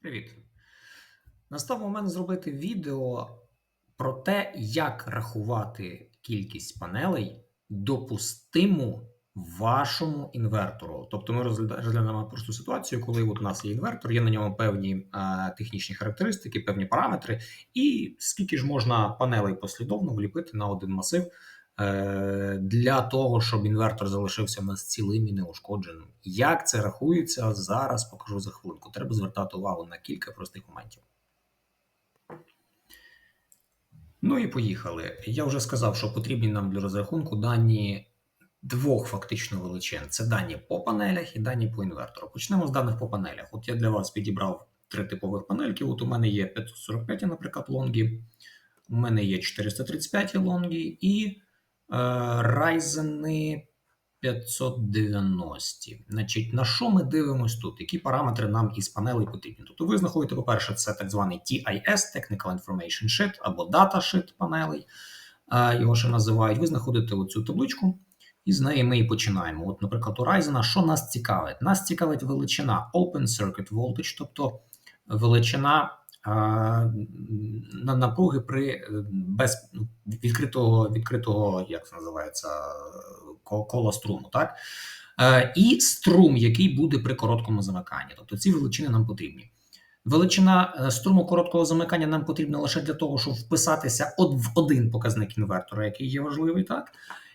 Привіт! Настав момент зробити відео про те, як рахувати кількість панелей допустиму вашому інвертору. Тобто ми розгляда- розглянемо просту ситуацію, коли от у нас є інвертор, є на ньому певні е, технічні характеристики, певні параметри, і скільки ж можна панелей послідовно вліпити на один масив для того, щоб інвертор залишився у нас цілим і неушкодженим. Як це рахується, зараз покажу за хвилинку. Треба звертати увагу на кілька простих моментів. Ну і поїхали. Я вже сказав, що потрібні нам для розрахунку дані двох фактично величин: це дані по панелях і дані по інвертору. Почнемо з даних по панелях. От я для вас підібрав три типових панельки. От у мене є 545, наприклад, лонгі, у мене є 435 лонгі і е, Ryzen 590. Значить, на що ми дивимось тут? Які параметри нам із панелей потрібні? Тобто ви знаходите, по-перше, це так званий TIS, Technical Information Sheet або Data Sheet панелей, е, його ще називають. Ви знаходите оцю табличку, і з неї ми і починаємо. От, наприклад, у Ryzen, що нас цікавить? Нас цікавить величина Open Circuit Voltage, тобто величина е, на напруги при е, без ну, відкритого, відкритого, як це називається, ко- кола струму, так? Е, і струм, який буде при короткому замиканні. Тобто ці величини нам потрібні. Величина е, струму короткого замикання нам потрібна лише для того, щоб вписатися в один показник інвертора, який є важливий, так?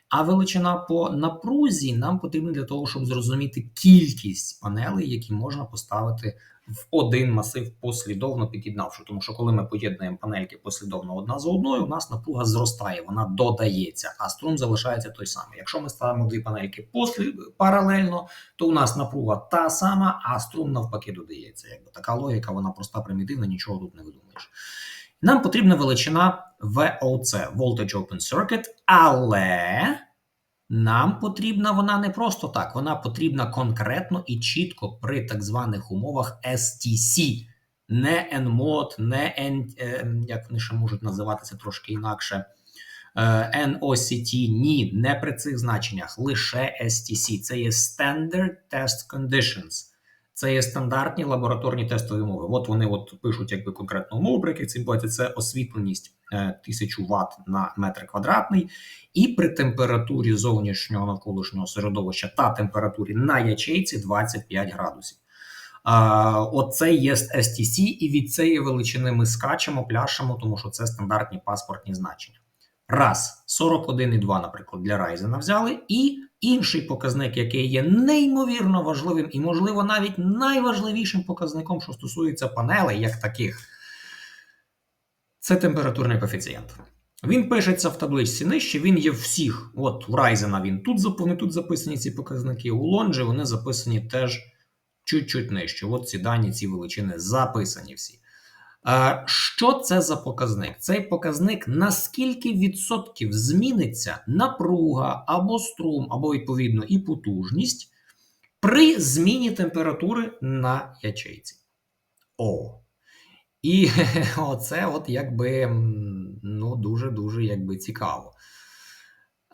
А величина по напрузі нам потрібна для того, щоб зрозуміти кількість панелей, які можна поставити в один масив послідовно під'єднавши. Тому що коли ми поєднуємо панельки послідовно одна за одною, у нас напруга зростає, вона додається, а струм залишається той самий. Якщо ми ставимо дві панельки послі... паралельно, то у нас напруга та сама, а струм навпаки додається. Якби така логіка, вона проста, примітивна, нічого тут не видумаєш. Нам потрібна величина VOC, Voltage Open Circuit, але нам потрібна вона не просто так, вона потрібна конкретно і чітко при так званих умовах STC. Не NMOD, не N, е, як вони ще можуть називатися трошки інакше. е, NOCT, ні, не при цих значеннях, лише STC. Це є Standard Test Conditions. Це є стандартні лабораторні тестові умови. От вони от пишуть якби конкретну умову, при яких це відбувається. Це освітленість е, 1000 Вт на метр квадратний, і при температурі зовнішнього навколишнього середовища та температурі на ячейці 25 градусів. Оце є STC, і від цієї величини ми скачемо, пляшемо, тому що це стандартні паспортні значення. Раз, 41,2, наприклад, для Ryzen взяли, і інший показник, який є неймовірно важливим і, можливо, навіть найважливішим показником, що стосується панелей, як таких, це температурний коефіцієнт. Він пишеться в табличці нижче, він є всіх. От у Ryzen він тут записані, тут записані ці показники, у Longe вони записані теж чуть-чуть нижче. От ці дані, ці величини записані всі. Що це за показник? Цей показник наскільки відсотків зміниться напруга або струм, або відповідно і потужність при зміні температури на ячейці. О. І оце от якби ну, дуже-дуже якби цікаво.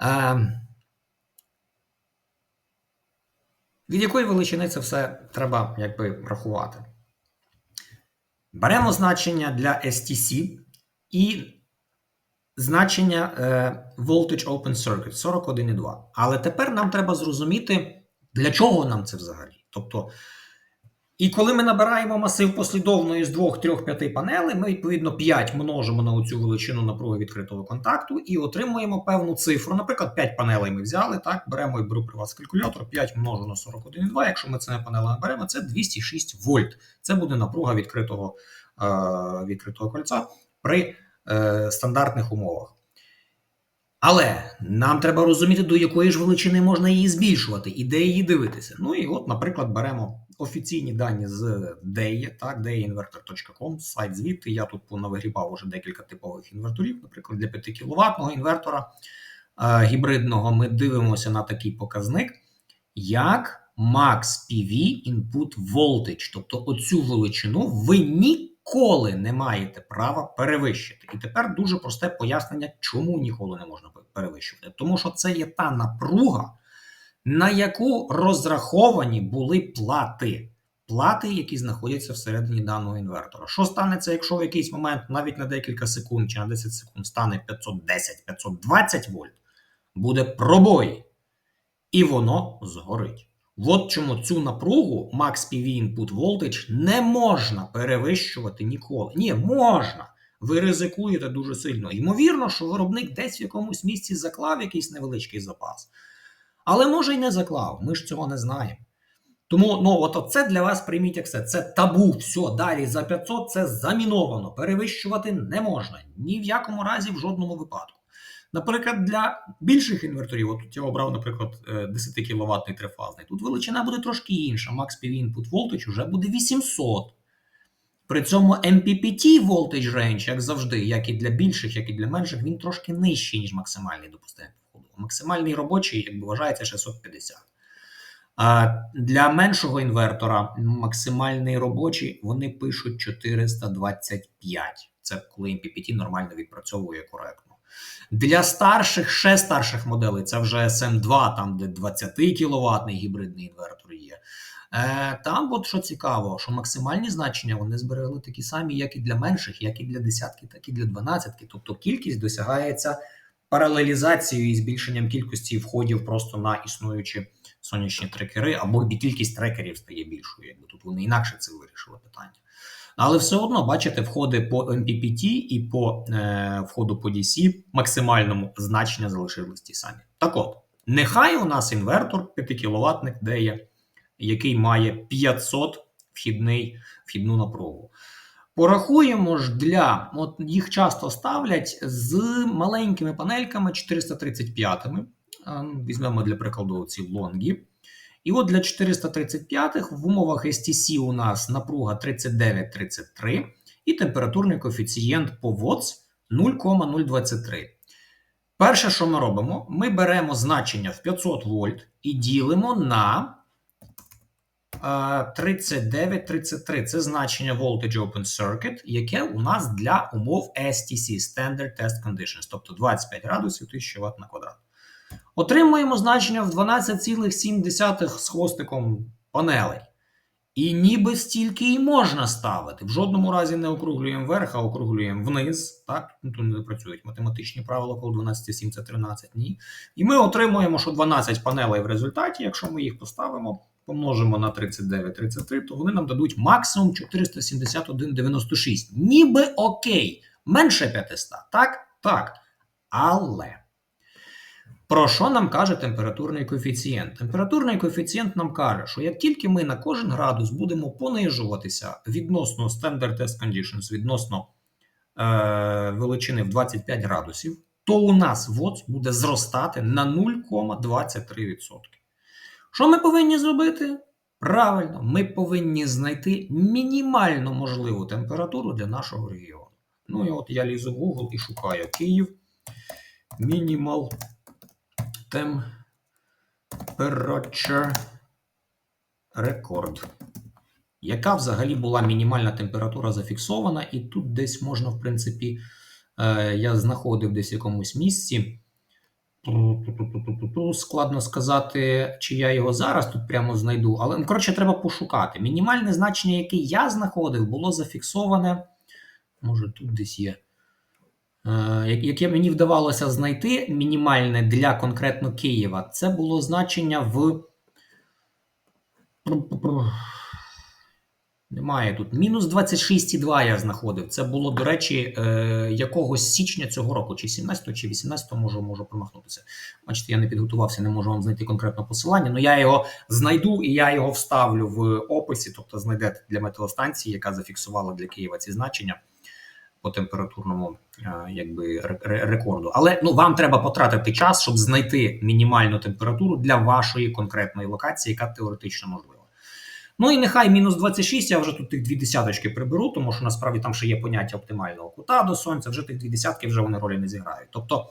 Е, від якої величини це все треба якби рахувати? Беремо значення для STC і значення е, Voltage Open Circuit 41,2. Але тепер нам треба зрозуміти, для чого нам це взагалі. Тобто, і коли ми набираємо масив послідовно із 2, 3, 5 панелей, ми відповідно 5 множимо на оцю величину напруги відкритого контакту і отримуємо певну цифру. Наприклад, 5 панелей ми взяли, так, беремо і беру при вас калькулятор, 5 множу на 41,2. Якщо ми це панели наберемо, це 206 вольт. Це буде напруга відкритого, е, відкритого кольця при е, стандартних умовах. Але нам треба розуміти, до якої ж величини можна її збільшувати і де її дивитися. Ну і от, наприклад, беремо офіційні дані з DEI, так, deinvertor.com, сайт звідти. Я тут понавигрібав уже декілька типових інверторів. Наприклад, для 5 кВт інвертора е, гібридного ми дивимося на такий показник, як Max PV Input Voltage. Тобто оцю величину ви ніколи не маєте права перевищити. І тепер дуже просте пояснення, чому ніколи не можна перевищувати. Тому що це є та напруга, на яку розраховані були плати. плати, які знаходяться всередині даного інвертора. Що станеться, якщо в якийсь момент, навіть на декілька секунд чи на 10 секунд, стане 510-520 вольт, буде пробой, і воно згорить. От чому цю напругу Max PV Input Voltage не можна перевищувати ніколи. Ні, можна. Ви ризикуєте дуже сильно. Ймовірно, що виробник десь в якомусь місці заклав якийсь невеличкий запас. Але може й не заклав, ми ж цього не знаємо. Тому ну, от це для вас прийміть як все. Це табу. Все, далі за 500 це заміновано. Перевищувати не можна. Ні в якому разі, в жодному випадку. Наприклад, для більших інверторів, от я обрав, наприклад, 10 кВт трифазний, тут величина буде трошки інша. Max PV Input Voltage вже буде 800. При цьому MPPT Voltage Range, як завжди, як і для більших, як і для менших, він трошки нижчий, ніж максимальний допустимий. Максимальний робочий, як би вважається, 650. А для меншого інвертора максимальний робочий вони пишуть 425. Це коли MPPT нормально відпрацьовує коректно. Для старших, ще старших моделей, це вже SM2, там де 20 кВт гібридний інвертор є. Е, Там, от що цікаво, що максимальні значення вони зберегли такі самі, як і для менших, як і для десятки, так і для дванадцятки. Тобто кількість досягається паралелізацією і збільшенням кількості входів просто на існуючі сонячні трекери, або кількість трекерів стає більшою. Якби тут вони інакше це вирішили питання. Але все одно, бачите, входи по MPPT і по е, входу по DC максимальному значення залишились ті самі. Так от, нехай у нас інвертор 5 кВт, де є, який має 500 вхідний, вхідну напругу. Порахуємо ж для, от їх часто ставлять з маленькими панельками 435-ми. Візьмемо для прикладу ці лонгі. І от для 435-х в умовах STC у нас напруга 39,33 і температурний коефіцієнт по ВОЦ 0,023. Перше, що ми робимо, ми беремо значення в 500 вольт і ділимо на 3933. Це значення Voltage Open Circuit, яке у нас для умов STC Standard Test Conditions, тобто 25 градусів 1000 Вт на квадрат. Отримуємо значення в 12,7 з хвостиком панелей. І ніби стільки і можна ставити. В жодному разі не округлюємо вверх, а округлюємо вниз. Так, ну, тут не працюють математичні правила, коли 12,7 це 13, ні. І ми отримуємо, що 12 панелей в результаті, якщо ми їх поставимо, помножимо на 39,33, то вони нам дадуть максимум 471,96. Ніби окей, менше 500. Так? Так. Але. Про що нам каже температурний коефіцієнт? Температурний коефіцієнт нам каже, що як тільки ми на кожен градус будемо понижуватися відносно Standard Test Conditions, відносно е, величини в 25 градусів, то у нас ВОЦ буде зростати на 0,23%. Що ми повинні зробити? Правильно, ми повинні знайти мінімально можливу температуру для нашого регіону. Ну і от я лізу в Google і шукаю Київ. Мінімал Temperature Record. Яка взагалі була мінімальна температура зафіксована, і тут десь можна, в принципі, е, я знаходив десь в якомусь місці. Складно сказати, чи я його зараз тут прямо знайду, але ну, коротше, треба пошукати. Мінімальне значення, яке я знаходив, було зафіксоване. Може, тут десь є. Е, яке мені вдавалося знайти мінімальне для конкретно Києва, це було значення в. Немає тут. Мінус 26,2 я знаходив. Це було, до речі, е, якогось січня цього року, чи 17 чи 18 можу можу промахнутися. Бачите, я не підготувався, не можу вам знайти конкретне посилання, але я його знайду і я його вставлю в описі, тобто знайдете для метеостанції, яка зафіксувала для Києва ці значення по температурному якби рекорду. Але ну вам треба потратити час, щоб знайти мінімальну температуру для вашої конкретної локації, яка теоретично можлива. Ну і нехай мінус 26, я вже тут тих дві десяточки приберу, тому що насправді там ще є поняття оптимального кута до сонця, вже тих дві десятки вже вони ролі не зіграють. Тобто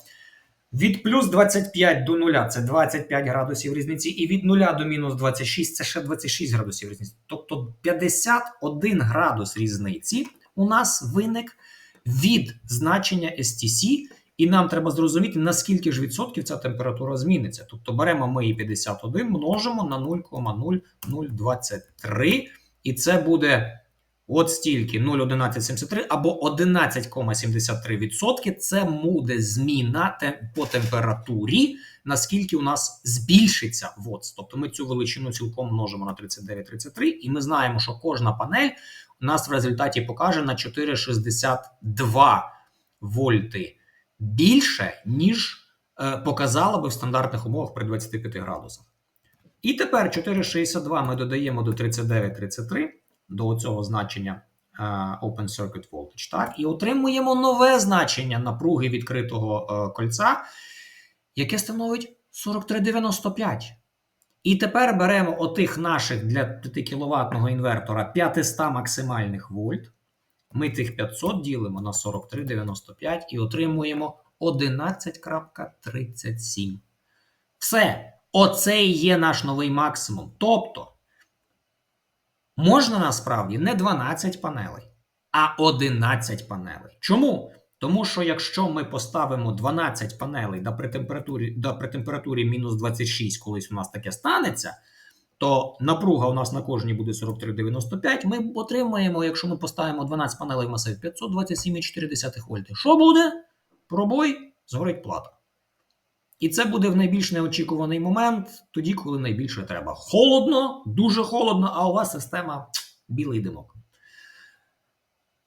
від плюс 25 до 0 це 25 градусів різниці, і від 0 до мінус 26 це ще 26 градусів різниці. Тобто 51 градус різниці у нас виник від значення STC, і нам треба зрозуміти, наскільки ж відсотків ця температура зміниться. Тобто беремо ми і 51, множимо на 0,0023 І це буде от стільки 0,1173 або 11,73%. Це буде зміна по температурі, наскільки у нас збільшиться ВОЦ. Тобто ми цю величину цілком множимо на 39,33, і ми знаємо, що кожна панель у нас в результаті покаже на 4,62 вольти більше, ніж е, показала би в стандартних умовах при 25 градусах. І тепер 4,62 ми додаємо до 39,33 до цього значення е, Open Circuit Voltage, так, і отримуємо нове значення напруги відкритого е, кольця, яке становить 43,95. І тепер беремо отих наших для 5 кВт інвертора 500 максимальних вольт. Ми тих 500 ділимо на 43,95 і отримуємо 11,37. Все. Оце і є наш новий максимум. Тобто, можна насправді не 12 панелей, а 11 панелей. Чому? Тому що якщо ми поставимо 12 панелей да при температурі, да мінус 26, колись у нас таке станеться, то напруга у нас на кожній буде 43,95. Ми отримаємо, якщо ми поставимо 12 панелей масив 527,4 вольти. Що буде? Пробой, згорить плата. І це буде в найбільш неочікуваний момент, тоді, коли найбільше треба. Холодно, дуже холодно, а у вас система білий димок.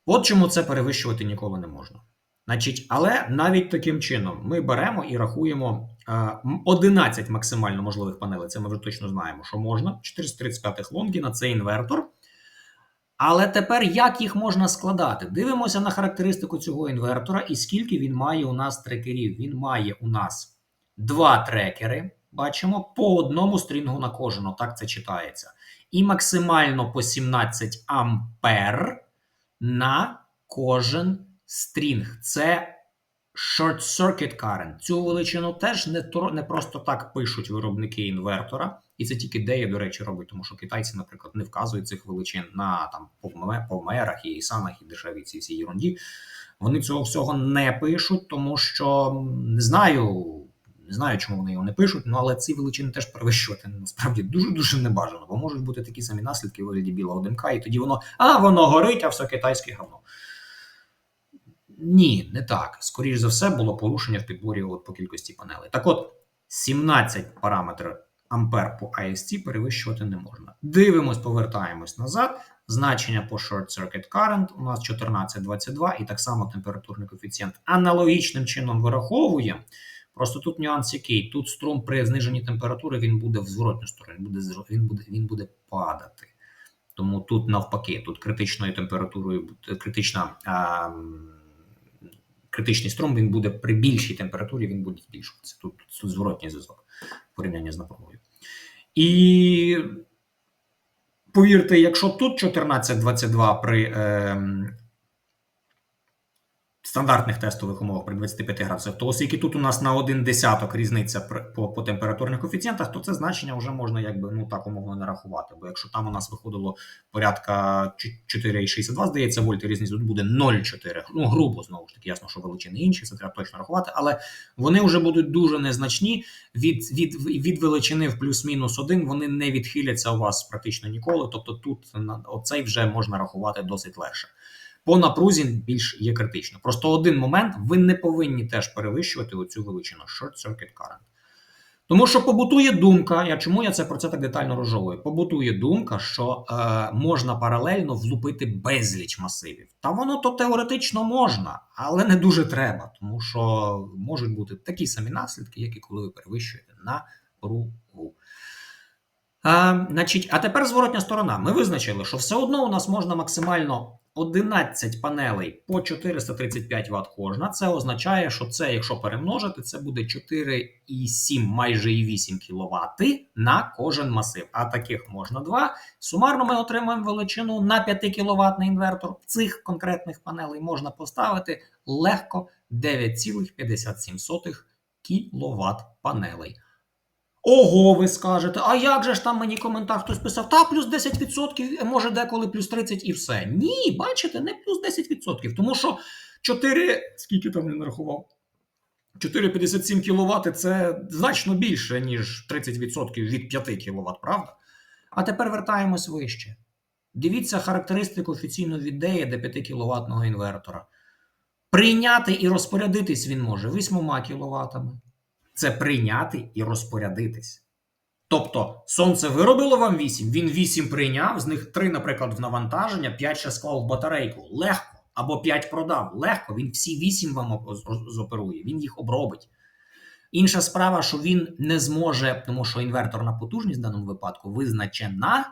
От чому це перевищувати ніколи не можна. Значить, але навіть таким чином ми беремо і рахуємо 11 максимально можливих панелей. Це ми вже точно знаємо, що можна. 435 лонгі на цей інвертор. Але тепер як їх можна складати? Дивимося на характеристику цього інвертора і скільки він має у нас трекерів. Він має у нас два трекери. Бачимо по одному стрінгу на кожен, так це читається. І максимально по 17 ампер на кожен стрінг. Це short circuit current. Цю величину теж не, не просто так пишуть виробники інвертора. І це тільки деє, до речі, робить, тому що китайці, наприклад, не вказують цих величин на там повме- повмерах і самих і дешеві ці всі ерунді. Вони цього всього не пишуть, тому що не знаю. Не знаю, чому вони його не пишуть, ну але ці величини теж перевищувати насправді дуже дуже небажано, бо можуть бути такі самі наслідки у вигляді білого димка, і тоді воно а воно горить, а все китайське говно. Ні, не так. Скоріше за все, було порушення в підборі от по кількості панелей. Так от, 17 параметрів ампер по IST перевищувати не можна. Дивимось, повертаємось назад. Значення по Short Circuit Current у нас 14,22 і так само температурний коефіцієнт аналогічним чином вираховуємо. Просто тут нюанс який. Тут струм при зниженні температури він буде в зворотню сторону, він буде, він буде, він буде падати. Тому тут навпаки, тут критичною температурою, критична, а, м, критичний струм він буде при більшій температурі, він буде збільшуватися. Тут, тут зворотній зв'язок в порівнянні з напругою. І повірте, якщо тут 14-22 при е, стандартних тестових умовах при 25 градусах, то оскільки тут у нас на один десяток різниця по, по температурних коефіцієнтах, то це значення вже можна якби ну так умовно не рахувати. Бо якщо там у нас виходило порядка чу- 4,62, здається, вольт, різниця тут буде 0,4. Ну, грубо знову ж таки, ясно, що величини інші, це треба точно рахувати, але вони вже будуть дуже незначні. Від, від, від величини в плюс-мінус один вони не відхиляться у вас практично ніколи. Тобто тут на оцей вже можна рахувати досить легше. По напрузі більш є критично. Просто один момент ви не повинні теж перевищувати оцю величину short circuit current. Тому що побутує думка, я чому я це про це так детально розжовую? Побутує думка, що е, можна паралельно влупити безліч масивів. Та воно то теоретично можна, але не дуже треба, тому що можуть бути такі самі наслідки, як і коли ви перевищуєте напругу. А, значить, а тепер зворотня сторона. Ми визначили, що все одно у нас можна максимально 11 панелей по 435 Вт кожна. Це означає, що це, якщо перемножити, це буде 4,7, майже і 8 кВт на кожен масив. А таких можна два. Сумарно ми отримаємо величину на 5 кВт інвертор. Цих конкретних панелей можна поставити легко 9,57 кВт панелей. Ого, ви скажете, а як же ж там мені коментар хтось писав, та плюс 10%, може деколи плюс 30% і все. Ні, бачите, не плюс 10%. Тому що 4, скільки там не нарахував? 4,57 кВт це значно більше, ніж 30% від 5 кВт, правда? А тепер вертаємось вище. Дивіться характеристику офіційно від DEA до 5 кВт інвертора. Прийняти і розпорядитись він може 8 кВт. Це прийняти і розпорядитись. Тобто, сонце виробило вам 8, він 8 прийняв, з них 3, наприклад, в навантаження, 5 ще склав в батарейку. Легко. Або 5 продав. Легко. Він всі 8 вам зоперує, він їх обробить. Інша справа, що він не зможе, тому що інверторна потужність в даному випадку визначена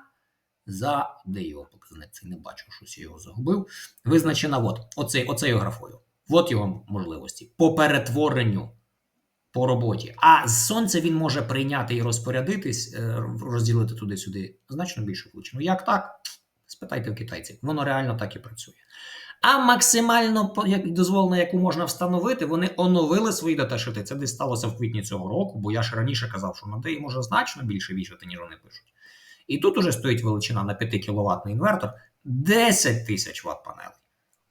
за. Де його показник? Цей не бачу, щось я його загубив. Визначена от, оцей, оцею графою. От його можливості. По перетворенню по роботі. А з сонця він може прийняти і розпорядитись, е, розділити туди-сюди значно більше влучень. Ну як так? Спитайте в китайців. Воно реально так і працює. А максимально як дозволено, яку можна встановити, вони оновили свої даташити. Це десь сталося в квітні цього року, бо я ж раніше казав, що на DEI може значно більше вішати, ніж вони пишуть. І тут уже стоїть величина на 5 кВт інвертор 10 тисяч Вт панелей.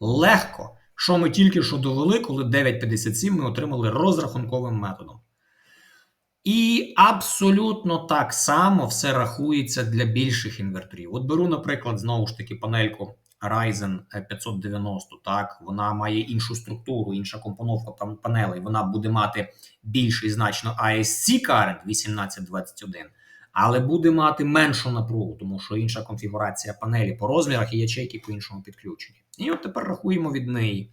Легко. Що ми тільки що довели, коли 9,57 ми отримали розрахунковим методом. І абсолютно так само все рахується для більших інверторів. От беру, наприклад, знову ж таки панельку Ryzen 590. Так, вона має іншу структуру, інша компоновка панелей. Вона буде мати більший значно ASC current 1821, але буде мати меншу напругу, тому що інша конфігурація панелі по розмірах і ячейки по іншому підключенні. І от тепер рахуємо від неї.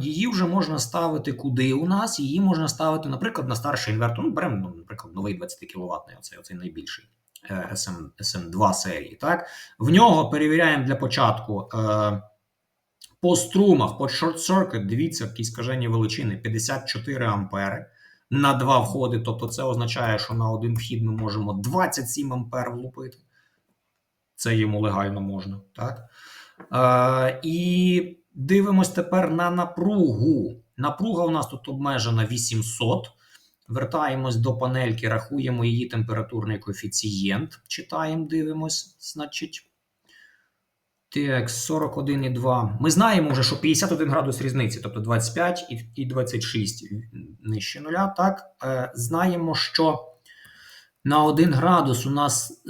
Її вже можна ставити куди у нас? Її можна ставити, наприклад, на старший інвертор. Ну, беремо, ну, наприклад, новий 20 кВт, оцей, оцей найбільший е, SM, SM2 серії. Так? В нього перевіряємо для початку е, по струмах, по short circuit, дивіться, які скажені величини 54 ампери на два входи. Тобто це означає, що на один вхід ми можемо 27 ампер влупити. Це йому легально можна. Так? Е, і дивимось тепер на напругу. Напруга у нас тут обмежена 800. Вертаємось до панельки, рахуємо її температурний коефіцієнт. Читаємо, дивимось. Значить. Так, 41,2. Ми знаємо вже, що 51 градус різниці, тобто 25 і- і 26 нижче нуля. Так, Е, знаємо, що на 1 градус у нас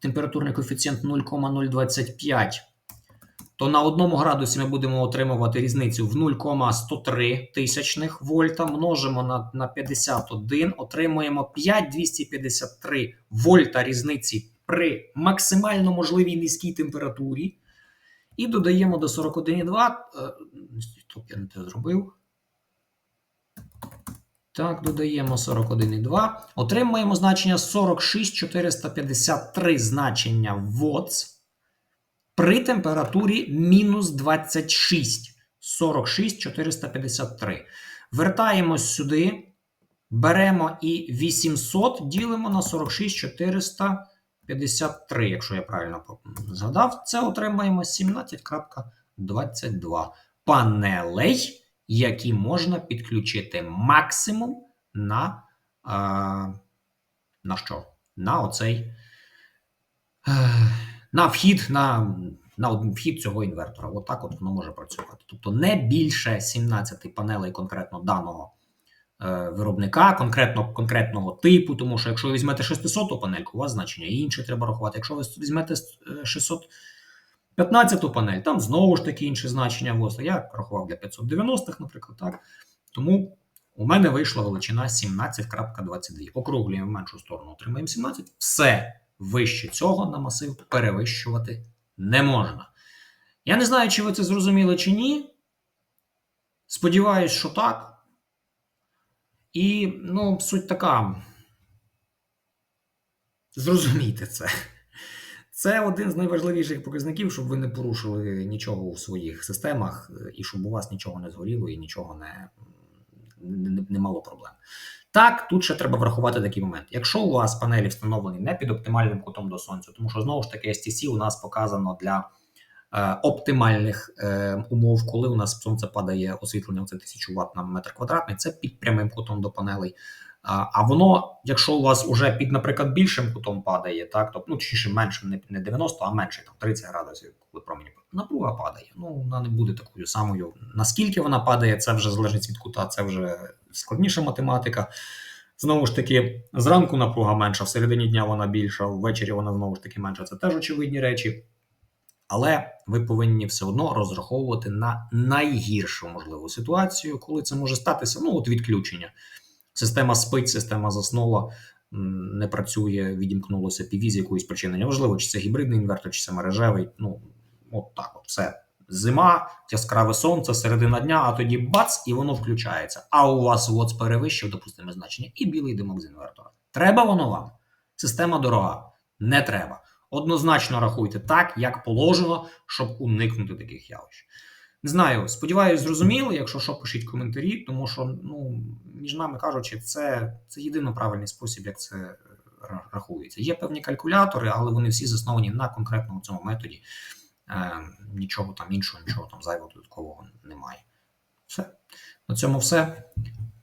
температурний коефіцієнт 0,025 то на одному градусі ми будемо отримувати різницю в 0,103 тисячних вольта. Множимо на, на 51, отримуємо 5,253 вольта різниці при максимально можливій низькій температурі. І додаємо до 41,2. е, Стоп, я не те зробив. Так, додаємо 41,2. Отримуємо значення 46453 значення ВОЦ при температурі мінус 26. 46 453. Вертаємось сюди. Беремо і 800 ділимо на 46 453, якщо я правильно згадав. Це отримаємо 17.22 панелей, які можна підключити максимум на, а, на що? На оцей. е, на вхід на, на вхід цього інвертора. Отак от воно може працювати. Тобто не більше 17 панелей конкретно даного е, виробника, конкретно, конкретного типу, тому що якщо ви візьмете 600 панельку, у вас значення інше треба рахувати. Якщо ви візьмете е, 615 панель, там знову ж таки інше значення ВОСа. Я рахував для 590-х, наприклад, так. Тому у мене вийшла величина 17.22. Округлюємо в меншу сторону, отримаємо 17. Все вище цього на масив перевищувати не можна. Я не знаю, чи ви це зрозуміли чи ні. Сподіваюсь, що так. І, ну, суть така. Зрозумійте це. Це один з найважливіших показників, щоб ви не порушили нічого у своїх системах, е, і щоб у вас нічого не згоріло і нічого не, не, не мало проблем. Так, тут ще треба врахувати такий момент. Якщо у вас панелі встановлені не під оптимальним кутом до сонця, тому що знову ж таки STC у нас показано для оптимальних е, умов, коли у нас сонце падає освітлення, це 1000 Вт на метр квадратний, це під прямим кутом до панелей. А, воно, якщо у вас уже під, наприклад, більшим кутом падає, так, то ну чи меншим, не, не 90, а менше, там 30 градусів, коли промені напруга падає. Ну, вона не буде такою самою. Наскільки вона падає, це вже залежить від кута, це вже складніша математика. Знову ж таки, зранку напруга менша, в середині дня вона більша, ввечері вона знову ж таки менша. Це теж очевидні речі. Але ви повинні все одно розраховувати на найгіршу можливу ситуацію, коли це може статися. Ну, от відключення. Система спить, система заснула, не працює, відімкнулося PV з якоїсь причини. Неважливо, чи це гібридний інвертор, чи це мережевий. Ну, от так, от все. Зима, яскраве сонце, середина дня, а тоді бац, і воно включається. А у вас ВОЦ перевищив допустиме значення, і білий димок з інвертора. Треба воно вам? Система дорога. Не треба. Однозначно рахуйте так, як положено, щоб уникнути таких явищ. Не знаю, сподіваюся, зрозуміли. Якщо що, пишіть коментарі, тому що, ну, між нами кажучи, це, це єдино правильний спосіб, як це е, рахується. Є певні калькулятори, але вони всі засновані на конкретному цьому методі. Е, нічого там іншого, нічого там зайвого додаткового немає. Все. На цьому все.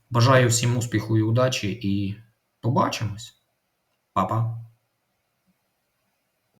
Бажаю всім успіху і удачі, і побачимось. Па-па.